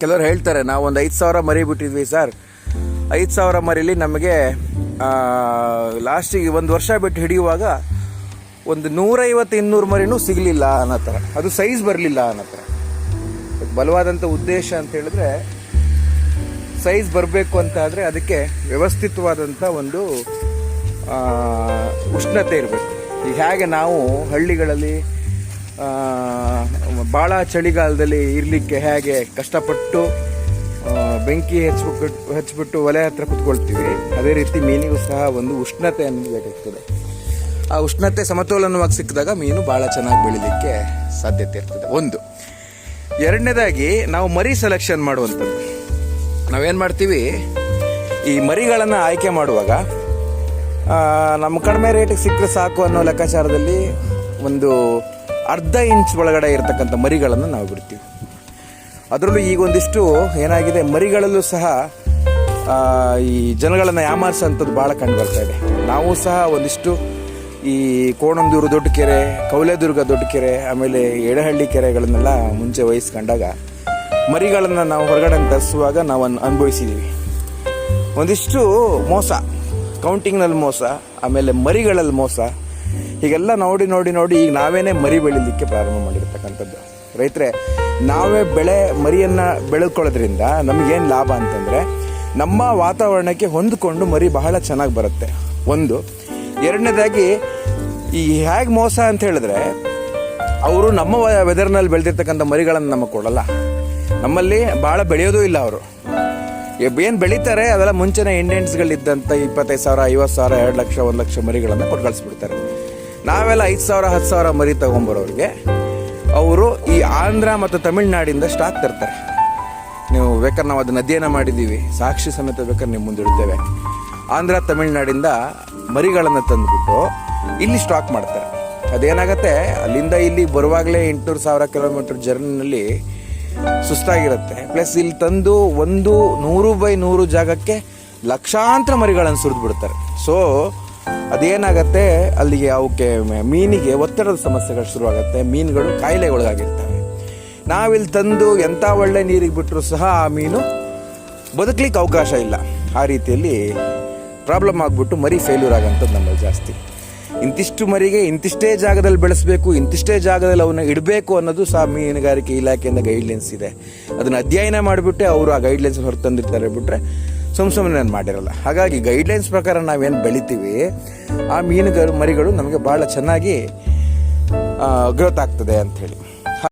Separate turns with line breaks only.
ಕೆಲವರು ಹೇಳ್ತಾರೆ, ನಾವು ಒಂದು ಐದು ಸಾವಿರ ಮರಿ ಬಿಟ್ಟಿದ್ವಿ ಸರ್. ಐದು ಸಾವಿರ ಮರಿಲಿ ನಮಗೆ ಲಾಸ್ಟಿಗೆ ಒಂದು ವರ್ಷ ಬಿಟ್ಟು ಹಿಡಿಯುವಾಗ ಒಂದು ನೂರೈವತ್ತು ಇನ್ನೂರು ಮರಿನೂ ಸಿಗಲಿಲ್ಲ ಅನ್ನೋ ಥರ. ಅದು ಸೈಜ್ ಬರಲಿಲ್ಲ ಅನ್ನೋ ಥರ. ಬಲವಾದಂಥ ಉದ್ದೇಶ ಅಂತ ಹೇಳಿದ್ರೆ ಸೈಜ್ ಬರಬೇಕು ಅಂತ ಆದರೆ ಅದಕ್ಕೆ ವ್ಯವಸ್ಥಿತವಾದಂಥ ಒಂದು ಉಷ್ಣತೆ ಇರಬೇಕು. ಈಗ ಹೇಗೆ ನಾವು ಹಳ್ಳಿಗಳಲ್ಲಿ ಭಾಳ ಚಳಿಗಾಲದಲ್ಲಿ ಇರಲಿಕ್ಕೆ ಹೇಗೆ ಕಷ್ಟಪಟ್ಟು ಬೆಂಕಿ ಹಚ್ಬಿಟ್ಟು ಹಚ್ಬಿಟ್ಟು ಒಲೆ ಹತ್ರ ಕುತ್ಕೊಳ್ತೀವಿ. ಅದೇ ರೀತಿ ಮೀನಿಗೂ ಸಹ ಒಂದು ಉಷ್ಣತೆ ಅನ್ನೋದು ಬೇಕಾಗ್ತದೆ ಆ ಉಷ್ಣತೆ ಸಮತೋಲನವಾಗಿ ಸಿಕ್ಕಿದಾಗ ಮೀನು ಭಾಳ ಚೆನ್ನಾಗಿ ಬೆಳಿಲಿಕ್ಕೆ ಸಾಧ್ಯತೆ ಇರ್ತದೆ. ಒಂದು. ಎರಡನೇದಾಗಿ ನಾವು ಮರಿ ಸೆಲೆಕ್ಷನ್ ಮಾಡುವಂಥದ್ದು. ನಾವೇನು ಮಾಡ್ತೀವಿ? ಈ ಮರಿಗಳನ್ನು ಆಯ್ಕೆ ಮಾಡುವಾಗ ನಮ್ಮ ಕಡಿಮೆ ರೇಟಿಗೆ ಸಿಕ್ಕರೆ ಸಾಕು ಅನ್ನೋ ಲೆಕ್ಕಾಚಾರದಲ್ಲಿ ಒಂದು ಅರ್ಧ ಇಂಚ್ ಒಳಗಡೆ ಇರತಕ್ಕಂಥ ಮರಿಗಳನ್ನು ನಾವು ಬಿಡ್ತೀವಿ. ಅದರಲ್ಲೂ ಈಗ ಒಂದಿಷ್ಟು ಏನಾಗಿದೆ, ಮರಿಗಳಲ್ಲೂ ಸಹ ಈ ಜನಗಳನ್ನು ಯಾಮಾರಿಸೋಂಥದ್ದು ಭಾಳ ಕಂಡು ಬರ್ತಾ ಇದೆ. ನಾವು ಸಹ ಒಂದಿಷ್ಟು ಈ ಕೋಣಂದೂರು ದೊಡ್ಡ ಕೆರೆ ಕೌಲೆದುರ್ಗ ದೊಡ್ಡ ಕೆರೆ ಆಮೇಲೆ ಎಡಹಳ್ಳಿ ಕೆರೆಗಳನ್ನೆಲ್ಲ ಮುಂಚೆ ವಹಿಸ್ಕೊಂಡಾಗ ಮರಿಗಳನ್ನು ನಾವು ಹೊರಗಡೆ ತರಿಸುವಾಗ ನಾವು ಅನ್ ಅನುಭವಿಸಿದ್ದೀವಿ ಒಂದಿಷ್ಟು ಮೋಸ ಕೌಂಟಿಂಗ್ನಲ್ಲಿ ಮೋಸ, ಆಮೇಲೆ ಮರಿಗಳಲ್ಲಿ ಮೋಸ ಹೀಗೆಲ್ಲ ನೋಡಿ ನೋಡಿ ನೋಡಿ ಈಗ ನಾವೇನೇ ಮರಿ ಬೆಳಿಲಿಕ್ಕೆ ಪ್ರಾರಂಭ ಮಾಡಿರ್ತಕ್ಕಂಥದ್ದು. ರೈತರೆ, ನಾವೇ ಬೆಳೆ ಮರಿಯನ್ನು ಬೆಳೆದುಕೊಳ್ಳೋದ್ರಿಂದ ನಮಗೇನು ಲಾಭ ಅಂತಂದರೆ ನಮ್ಮ ವಾತಾವರಣಕ್ಕೆ ಹೊಂದಿಕೊಂಡು ಮರಿ ಬಹಳ ಚೆನ್ನಾಗಿ ಬರುತ್ತೆ. ಒಂದು. ಎರಡನೇದಾಗಿ ಈ ಹೇಗೆ ಮೋಸ ಅಂತ ಹೇಳಿದ್ರೆ ಅವರು ನಮ್ಮ ವೆದರ್ನಲ್ಲಿ ಬೆಳೆದಿರ್ತಕ್ಕಂಥ ಮರಿಗಳನ್ನು ನಮಗೆ ಕೊಡಲ್ಲ. ನಮ್ಮಲ್ಲಿ ಭಾಳ ಬೆಳೆಯೋದೂ ಇಲ್ಲ ಅವರು. ಏನು ಬೆಳೀತಾರೆ, ಅದೆಲ್ಲ ಮುಂಚೆನೇ ಇಂಡಿಯನ್ಸ್ಗಳಿದ್ದಂಥ ಇಪ್ಪತ್ತೈದು ಸಾವಿರ, ಐವತ್ತು ಸಾವಿರ, ಎರಡು ಲಕ್ಷ, ಒಂದು ಲಕ್ಷ ಮರಿಗಳನ್ನು ಕೊಟ್ಟು ಕಳಿಸ್ಬಿಡ್ತಾರೆ. ನಾವೆಲ್ಲ ಐದು ಸಾವಿರ, ಹತ್ತು ಸಾವಿರ ಮರಿ ತೊಗೊಂಬರೋರಿಗೆ, ಅವರು ಈ ಆಂಧ್ರ ಮತ್ತು ತಮಿಳ್ನಾಡಿಂದ ಸ್ಟಾಕ್ ತರ್ತಾರೆ. ನೀವು ಬೇಕಾದ್ರೆ ನಾವು ಅದನ್ನ ಅಧ್ಯಯನ ಮಾಡಿದ್ದೀವಿ. ಸಾಕ್ಷಿ ಸಮೇತ ಬೇಕಾದ್ರೆ ನೀವು ಮುಂದಿಡ್ತೇವೆ ಆಂಧ್ರ, ತಮಿಳ್ನಾಡಿಂದ ಮರಿಗಳನ್ನು ತಂದುಬಿಟ್ಟು ಇಲ್ಲಿ ಸ್ಟಾಕ್ ಮಾಡ್ತಾರೆ. ಅದೇನಾಗತ್ತೆ, ಅಲ್ಲಿಂದ ಇಲ್ಲಿ ಬರುವಾಗಲೇ ಎಂಟುನೂರು ಸಾವಿರ ಕಿಲೋಮೀಟರ್ ಜರ್ನಿನಲ್ಲಿ ಸುಸ್ತಾಗಿರುತ್ತೆ. ಪ್ಲಸ್ ಇಲ್ಲಿ ತಂದು ಒಂದು ನೂರು ಬೈ ನೂರು ಜಾಗಕ್ಕೆ ಲಕ್ಷಾಂತರ ಮರಿಗಳನ್ನು ಸುರಿದು ಬಿಡ್ತಾರೆ. ಸೊ ಅದೇನಾಗತ್ತೆ? ಅಲ್ಲಿಗೆ ಅವಕ್ಕೆ ಮೀನಿಗೆ ಒತ್ತಡದ ಸಮಸ್ಯೆಗಳು ಶುರುವಾಗುತ್ತೆ. ಮೀನುಗಳು ಕಾಯಿಲೆಗೊಳಗಾಗಿರ್ತವೆ. ನಾವಿಲ್ಲಿ ತಂದು ಎಂಥ ಒಳ್ಳೆ ನೀರಿಗೆ ಬಿಟ್ಟರೂ ಸಹ ಆ ಮೀನು ಬದುಕಲಿಕ್ಕೆ ಅವಕಾಶ ಇಲ್ಲ. ಆ ರೀತಿಯಲ್ಲಿ ಪ್ರಾಬ್ಲಮ್ ಆಗಿಬಿಟ್ಟು ಮರಿ ಫೇಲ್ಯೂರ್ ಆಗೋಂಥದ್ದು ನಮ್ಮಲ್ಲಿ ಜಾಸ್ತಿ. ಇಂತಿಷ್ಟು ಮರಿಗೆ ಇಂತಿಷ್ಟೇ ಜಾಗದಲ್ಲಿ ಬೆಳೆಸಬೇಕು, ಇಂತಿಷ್ಟೇ ಜಾಗದಲ್ಲಿ ಅವನ್ನ ಇಡಬೇಕು ಅನ್ನೋದು ಸಹ ಮೀನುಗಾರಿಕೆ ಇಲಾಖೆಯಿಂದ ಗೈಡ್ಲೈನ್ಸ್ ಇದೆ. ಅದನ್ನು ಅಧ್ಯಯನ ಮಾಡಿಬಿಟ್ಟೆ ಅವರು ಆ ಗೈಡ್ಲೈನ್ಸ್ ಹೊರತಂದಿರ್ತಾರೆ ಬಿಟ್ಟರೆ ಸುಮ್ ಸುಮ್ಮನೆ ನಾನು ಮಾಡಿರಲ್ಲ. ಹಾಗಾಗಿ ಗೈಡ್ಲೈನ್ಸ್ ಪ್ರಕಾರ ನಾವೇನು ಬೆಳಿತೀವಿ, ಆ ಮೀನುಗಾರ ಮರಿಗಳು ನಮಗೆ ಭಾಳ ಚೆನ್ನಾಗಿ ಗ್ರೋತ್ ಆಗ್ತದೆ ಅಂಥೇಳಿ